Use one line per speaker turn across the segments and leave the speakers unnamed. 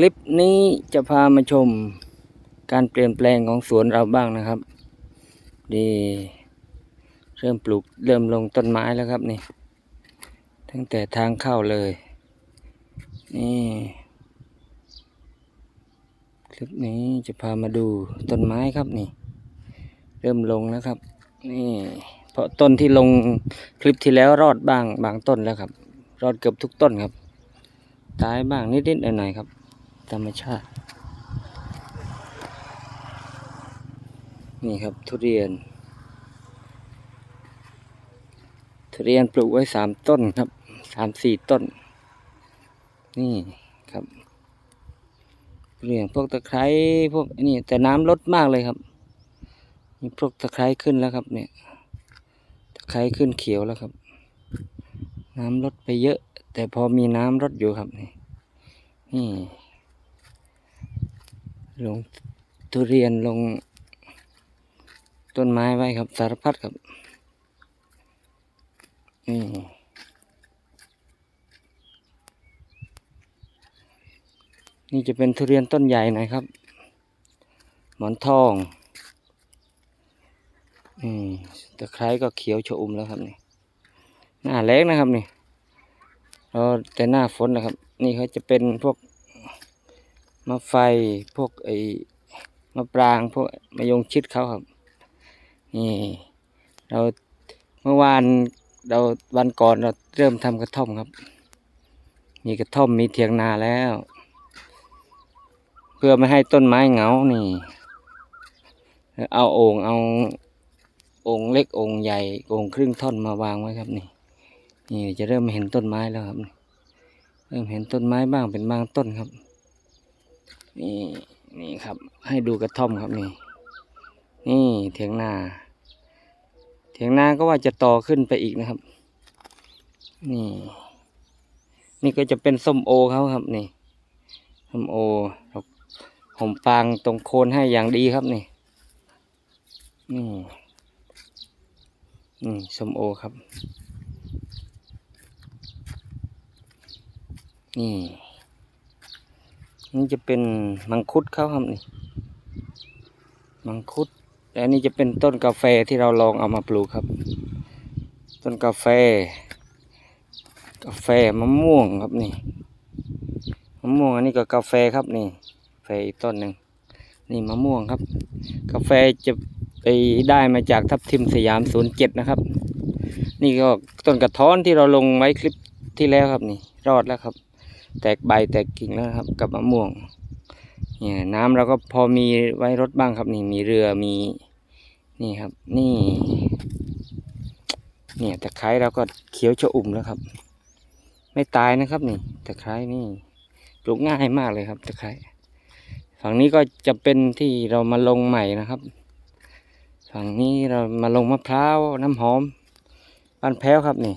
คลิปนี้จะพามาชมการเปลี่ยนแปลงของสวนเราบ้างนะครับดีเริ่มปลูกเริ่มลงต้นไม้แล้วครับนี่ตั้งแต่ทางเข้าเลยนี่คลิปนี้จะพามาดูต้นไม้ครับนี่ เริ่มลงแล้วครับ นี่เพราะต้นที่ลงคลิปที่แล้วรอดบ้างบางต้นแล้วครับ รอดเกือบทุกต้นครับตายบ้างนิดๆหน่อยๆครับ ธรรมชาติ นี่ครับทุเรียน ทุเรียนปลูกไว้สามต้นครับสามสี่ต้น นี่ครับทุเรียนพวกตะไคร้พวกนนี่แต่น้ำลดมากเลยครับมีพวกตะไคร้ขึ้นแล้วครับ เนี่ยตะไคร้ขึ้นเขียวแล้วครับ น้ำลดไปเยอะ แต่พอมีน้ำลดอยู่ครับนี่นี่ ลงทุเรียนลง ต้นไม้ไว้ครับ สารพัดครับนี่นี่จะเป็นทุเรียนต้นใหญ่หน่อยครับ หมอนทองอืมตะไคร้ก็เขียวชอุ่มแล้วครับนี่หน้าแล้งนะครับนี่เราแต่หน้าฝนนะครับ นี่เขาจะเป็นพวก มะไฟพวกไอ้มะปรางพวกมะยงชิดเขาครับนี่เราเมื่อวานเราวันก่อนเราเริ่มทำกระท่อมครับ มีกระท่อมมีเถียงนาแล้ว เพื่อไม่ให้ต้นไม้เหงานี่ เอาโอ่งเอาโอ่งเล็กโอ่งใหญ่องค์ครึ่งท่อนมาวางไว้ครับนี่นี่จะเริ่มเห็นต้นไม้แล้วครับ เริ่มเห็นต้นไม้บ้างเป็นบางต้นครับ นี่นี่ครับ ให้ดูกระท่อมครับนี่ นี่เถียงนาเถียงนาก็ว่าจะต่อขึ้นไปอีกนะครับ นี่ นี่ก็จะเป็นส้มโอเขาครับนี่ส้มโอเราห่มฟางตรงโคนให้อย่างดีครับนี่นี่นี่ส้มโอครับ นี่ นี่จะเป็นมังคุดเขาครับนี่มังคุดและนี่จะเป็นต้นกาแฟที่เราลองเอามาปลูกครับ ต้นกาแฟ กาแฟมะม่วงครับนี่มะม่วงอันนี้ก็กาแฟครับนี่กาแฟอีกต้นหนึ่งนี่มะม่วงครับ กาแฟจะไปได้มาจากทับทิมสยามศูนย์เจ็ดนะครับ นี่ก็ต้นกระท้อนที่เราลงไว้คลิปที่แล้วครับนี่ รอดแล้วครับ แตกใบแตกกิ่งแล้วครับ กับมะม่วงเนี่ยน้ำเราก็พอมีไว้รดบ้างครับนี่มีเรือมีนี่ครับ นี่ เนี่ยตะไคร้เราก็เขียวชอุ่มแล้วครับ ไม่ตายนะครับนี่ตะไคร้นี่ปลูกง่ายมากเลยครับตะไคร้ฝั่งนี้ก็จะเป็นที่เรามาลงใหม่นะครับ ฝั่งนี้เรามาลงมะพร้าวน้ำหอมบ้านแพ้วครับนี่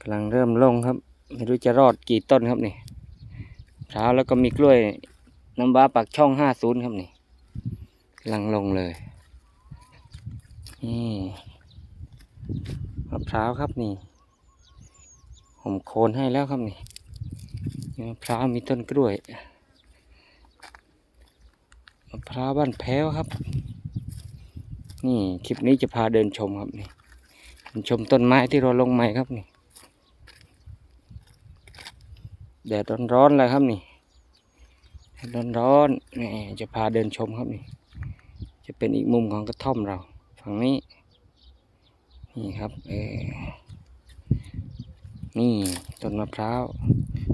กำลังเริ่มลงครับ ไม่รู้จะรอดกี่ต้นครับนี่เช้าแล้วก็มีกล้วยน้ำว้าปากช่องห้าศูนย์ครับนี่ลังลงเลยนี่มะพร้าวครับนี่ ผมโคนให้แล้วครับนี่มะพร้าวมีต้นกล้วยมะพร้าวบ้านแพ้วครับ นี่คลิปนี้จะพาเดินชมครับนี่ชมต้นไม้ที่เราลงใหม่ครับนี่ แดดร้อนๆเลยครับนี่ร้อนๆนี่จะพาเดินชมครับนี่ จะเป็นอีกมุมของกระท่อมเรา ฝั่งนี้ นี่ครับเออนี่ต้นมะพร้าว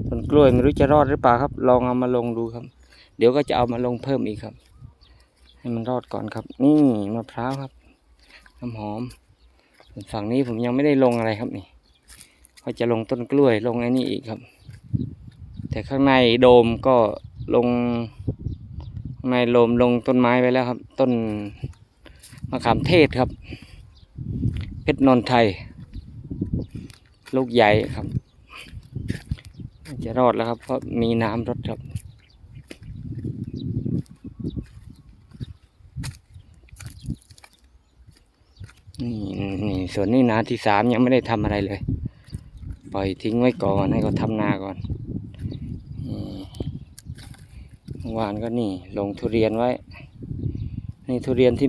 ต้นกล้วยไม่รู้จะรอดหรือเปล่าครับ ลองเอามาลงดูครับ เดี๋ยวก็จะเอามาลงเพิ่มอีกครับ ให้มันรอดก่อนครับ นี่มะพร้าวครับน้ำหอมฝั่งนี้ผมยังไม่ได้ลงอะไรครับนี่ก็จะลงต้นกล้วยลงไอ้นี่อีกครับ แต่ข้างในโดมก็ลงในโดมลงต้นไม้ไว้แล้วครับ ต้นมะขามเทศครับ เพชรนนไทย ลูกใหญ่ครับ จะรอดแล้วครับ เพราะมีน้ำรดครับนี่นี่ส่วนนี้นาที่สามยังไม่ได้ทำอะไรเลย ปล่อยทิ้งไว้ก่อนให้เขาทำนาก่อน เมื่อ วานก็นี่ ลงทุเรียนไว้ นี่ทุเรียนที่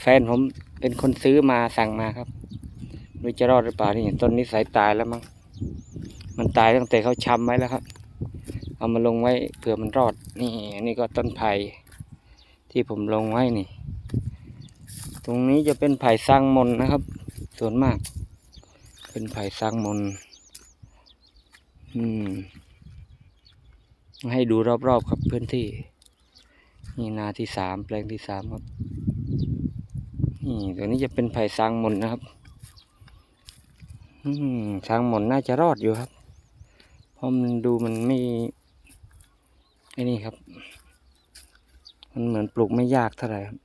แฟนผมเป็นคนซื้อมาสั่งมาครับไม่จะรอดหรือเปล่านี่ต้นนี้สายตายแล้วมั้งมันตายตั้งแต่เขาช้ำไว้แล้วครับ เอามาลงไว้เผื่อมันรอด นี่นนี้ก็ต้นไผ่ที่ผมลงไว้นี่ ตรงนี้จะเป็นไผ่สร้างมนนะครับ ส่วนมาก เป็นไผ่สร้างมนอืม ให้ดูรอบๆครับพื้นที่ นี่นาที่สามแปลงที่สามครับ นี่ตัวนี้จะเป็นไผ่สางมนนะครับอืมสางมนน่าจะรอดอยู่ครับ เพราะมันดูมันไม่ไอ้นี่ครับ มันเหมือนปลูกไม่ยากเท่าไหร่ครับ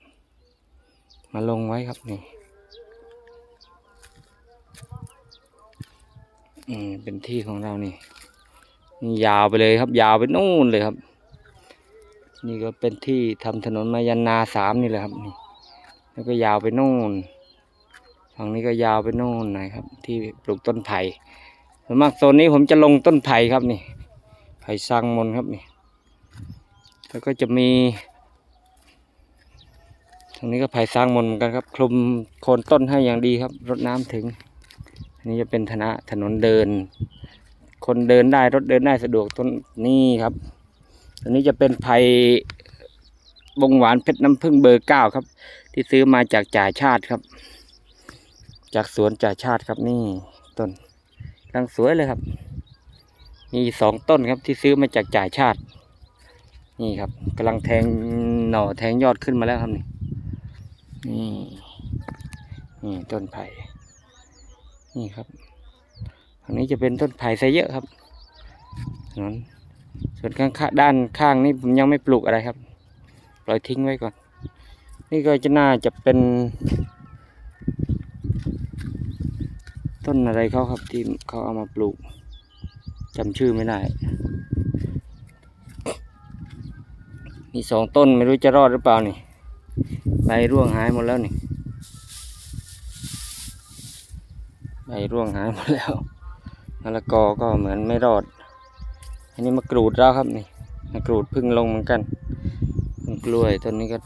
มาลงไว้ครับนี่อืมเป็นที่ของเรานี่นี่ ยาวไปเลยครับ ยาวไปนู่นเลยครับ นี่ก็เป็นที่ทำถนนมายันนาสามนี่แหละครับนี่แล้วก็ยาวไปนู่นฝั่งนี้ก็ยาวไปนู่นหน่อยครับ ที่ปลูกต้นไผ่ส่วนมากโซนนี้ผมจะลงต้นไผ่ครับนี่ไผ่สังมนครับนี่แล้วก็จะมีตรงนี้ก็ไผ่สร้างมนเหมือนกันครับ คลุมโคนต้นให้อย่างดีครับ รดน้ำถึง อันนี้จะเป็นถนนถนนเดิน คนเดินได้รถเดินได้สะดวกต้นนี่ครับอันนี้จะเป็นไผ่บงหวานเพชรน้ำผึ้งเบอร์เก้าครับ ที่ซื้อมาจากจ่าชาติครับ จากสวนจ่าชาติครับนี่ต้นกำลังสวยเลยครับ มีสองต้นครับที่ซื้อมาจากจ่าชาติ นี่ครับกำลังแทงหน่อแทงยอดขึ้นมาแล้วครับนี่นี่นี่ต้นไผ่นี่ครับ ฝั่งนี้จะเป็นต้นไผ่ซะเยอะครับถนนส่วนข้างด้านข้างนี่ผมยังไม่ปลูกอะไรครับ ปล่อยทิ้งไว้ก่อน นี่ก็จะน่าจะเป็น ต้นอะไรเขาครับที่เขาเอามาปลูกจำชื่อไม่ได้มีสองต้นไม่รู้จะรอดหรือเปล่านี่ใบร่วงหายหมดแล้วนี่ใบร่วงหายหมดแล้ว มะละกอก็เหมือนไม่รอด อันนี้มะกรูดแล้วครับนี่มะกรูดพึ่งลงเหมือนกันต้นกล้วยต้นนี้ก็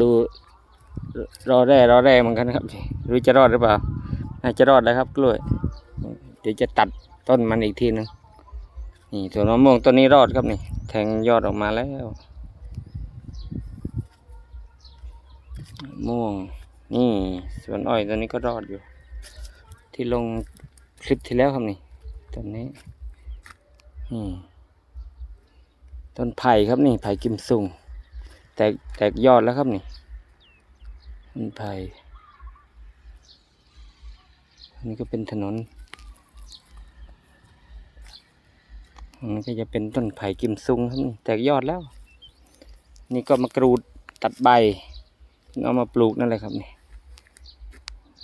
ดูรอแร่รอแร่เหมือนกันครับนี่รู้จะรอดหรือเปล่าน่าจะรอดแล้วครับ กล้วย เดี๋ยวจะตัดต้นมันอีกทีนึงนี่ส่วนมะม่วงต้นนี้รอดครับนี่ แทงยอดออกมาแล้วม่วง นี่ส่วนอ้อยตัวนี้ก็รอดอยู่ ที่ลงคลิปที่แล้วครับนี่ ต้นนี้นี่ต้นไผ่ครับนี่ไผ่กิมซุงแตกแตกยอดแล้วครับนี่ต้นไผ่อันนี้ก็เป็นถนนอันนี้ก็จะเป็นต้นไผ่กิมซุงครับนี่แตกยอดแล้ว นี่ก็มากรูดตัดใบเอามาปลูกนั่นแหละครับนี่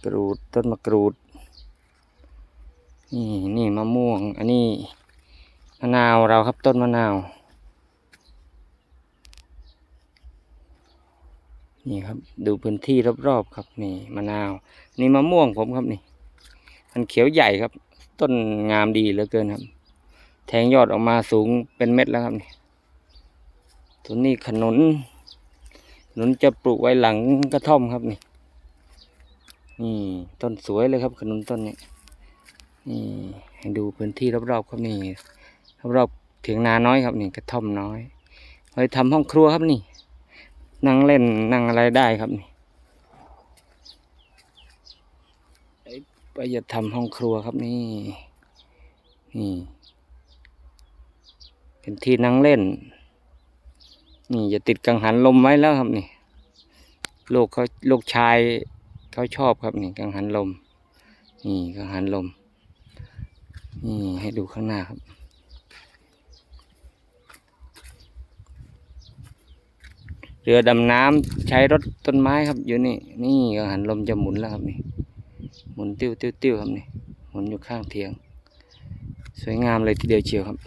กรูดต้นมะกรูด นี่นี่มะม่วง อันนี้มะนาวเราครับต้นมะนาว นี่ครับ ดูพื้นที่รอบๆครับนี่มะนาว นี่มะม่วงผมครับนี่ มันเขียวใหญ่ครับ ต้นงามดีเหลือเกินครับ แทงยอดออกมาสูงเป็นเม็ดแล้วครับนี่ส่วนนี้ขนุนขนุนจะปลูกไว้หลังกระท่อมครับนี่นี่ต้นสวยเลยครับขนุนต้นนี้ นี่ให้ดูพื้นที่รอบๆครับนี่รอบๆเถียงนาน้อยครับนี่กระท่อมน้อยไว้ทำห้องครัวครับนี่ นั่งเล่นนั่งอะไรได้ครับนี่ไปจะทำห้องครัวครับนี่นี่เป็นที่นั่งเล่น นี่จะติดกังหันลมไว้แล้วครับนี่ลูกเขาลูกชายเขาชอบครับนี่กังหันลม นี่กังหันลม นี่ให้ดูข้างหน้าครับ เรือดำน้ำใช้รถต้นไม้ครับ อยู่นี่ นี่กังหันลมจะหมุนแล้วครับนี่ หมุนติ้วติ้วติ้วครับนี่ หมุนอยู่ข้างเทียง สวยงามเลยทีเดียวเชียวครับ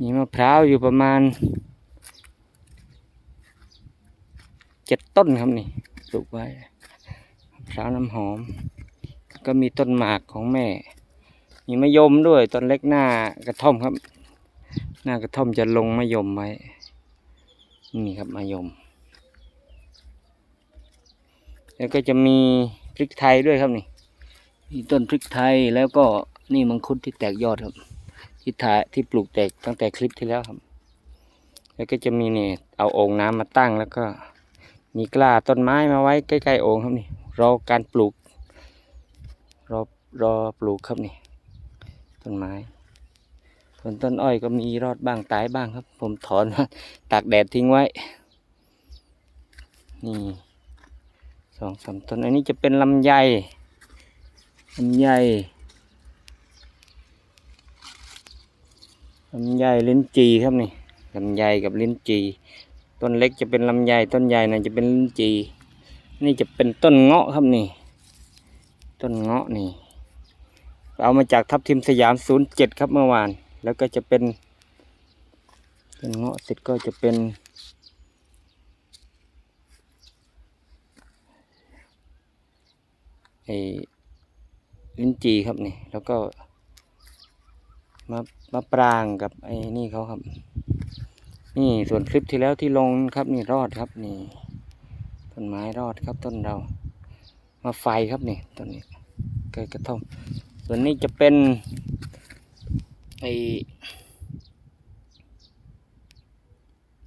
มีมะพร้าวอยู่ประมาณเจ็ดต้นครับนี่ปลูกไว้มะพร้าวน้ำหอม ก็มีต้นหมากของแม่ มีมะยมด้วยต้นเล็กหน้ากระท่อมครับ หน้ากระท่อมจะลงมะยมไว้นี่ครับมายม แล้วก็จะมีพริกไทยด้วยครับนี่มีต้นพริกไทยแล้วก็นี่มังคุดที่แตกยอดครับ ที่ถ่ายที่ปลูกแตกตั้งแต่คลิปที่แล้วครับ แล้วก็จะมีเนี่ยเอาโอ่งน้ำมาตั้งแล้วก็ มีกล้าต้นไม้มาไว้ใกล้ๆโอ่งครับนี่รอการปลูกรอรอปลูกครับนี่ ต้นไม้ส่วนต้นอ้อยก็มีรอดบ้างตายบ้างครับ ผมถอนตากแดดทิ้งไว้ นี่สองสามต้น อันนี้จะเป็นลำไยลำไยลำไยลิ้นจีครับนี่ลำไยกับลิ้นจี ต้นเล็กจะเป็นลำไยต้นใหญ่นะจะเป็นลิ้นจี นี่จะเป็นต้นเงาะครับนี่ ต้นเงาะนี่ เอามาจากทับทิมสยาม 07 ครับเมื่อวาน แล้วก็จะเป็นต้นเงาะเสร็จก็จะเป็น ไอ้ลิ้นจีครับนี่ แล้วก็มะมะปรางกับไอ้นี่เขาครับ นี่ส่วนคลิปที่แล้วที่ลงครับนี่รอดครับนี่ต้นไม้รอดครับต้นเรา มาไฟครับนี่ต้นนี้เกิดกระท่อม ส่วนนี้จะเป็นไอ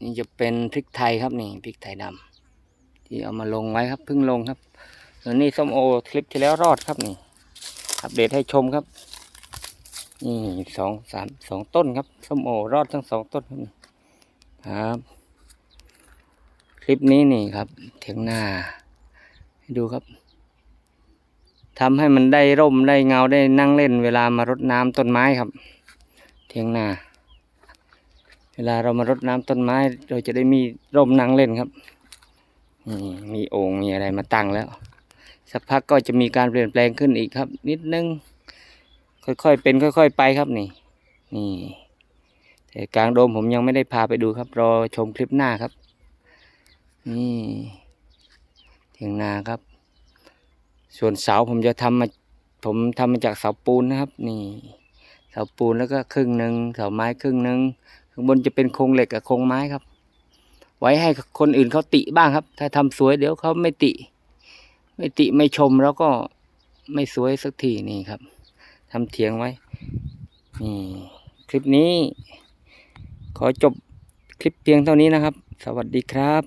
นี่จะเป็นพริกไทยครับนี่พริกไทยดำที่เอามาลงไว้ครับเพิ่งลงครับ ส่วนนี้ส้มโอคลิปที่แล้วรอดครับนี่อัปเดตให้ชมครับนี่สองสามสองต้นครับส้มโอรอดทั้งสองต้นครับ คลิปนี้นี่ครับเถียงหน้าให้ดูครับ ทำให้มันได้ร่มได้เงาได้นั่งเล่น เวลามารดน้ำต้นไม้ครับเถียงนา เวลาเรามารดน้ำต้นไม้ เราจะได้มีร่มนั่งเล่นครับนี่มีโอ่งมีอะไรมาตั้งแล้ว สักพักก็จะมีการเปลี่ยนแปลงขึ้นอีกครับ นิดนึง ค่อยๆเป็น ค่อย ๆ ไปครับนี่ นี่แต่กลางโดมผมยังไม่ได้พาไปดูครับ รอชมคลิปหน้าครับ นี่เถียงนาครับ ส่วนเสาผมจะทำมาผมทำมาจากเสาปูนนะครับ นี่เสาปูนแล้วก็ครึ่งหนึ่งเสาไม้ครึ่งหนึ่งข้างบนจะเป็นโครงเหล็กกับโครงไม้ครับ ไว้ให้คนอื่นเขาติบ้างครับ ถ้าทำสวยเดี๋ยวเขาไม่ติ ไม่ติไม่ชมแล้วก็ไม่สวยสักทีนี่ครับทำเถียงไว้นี่คลิปนี้ ขอจบคลิปเพียงเท่านี้นะครับ สวัสดีครับ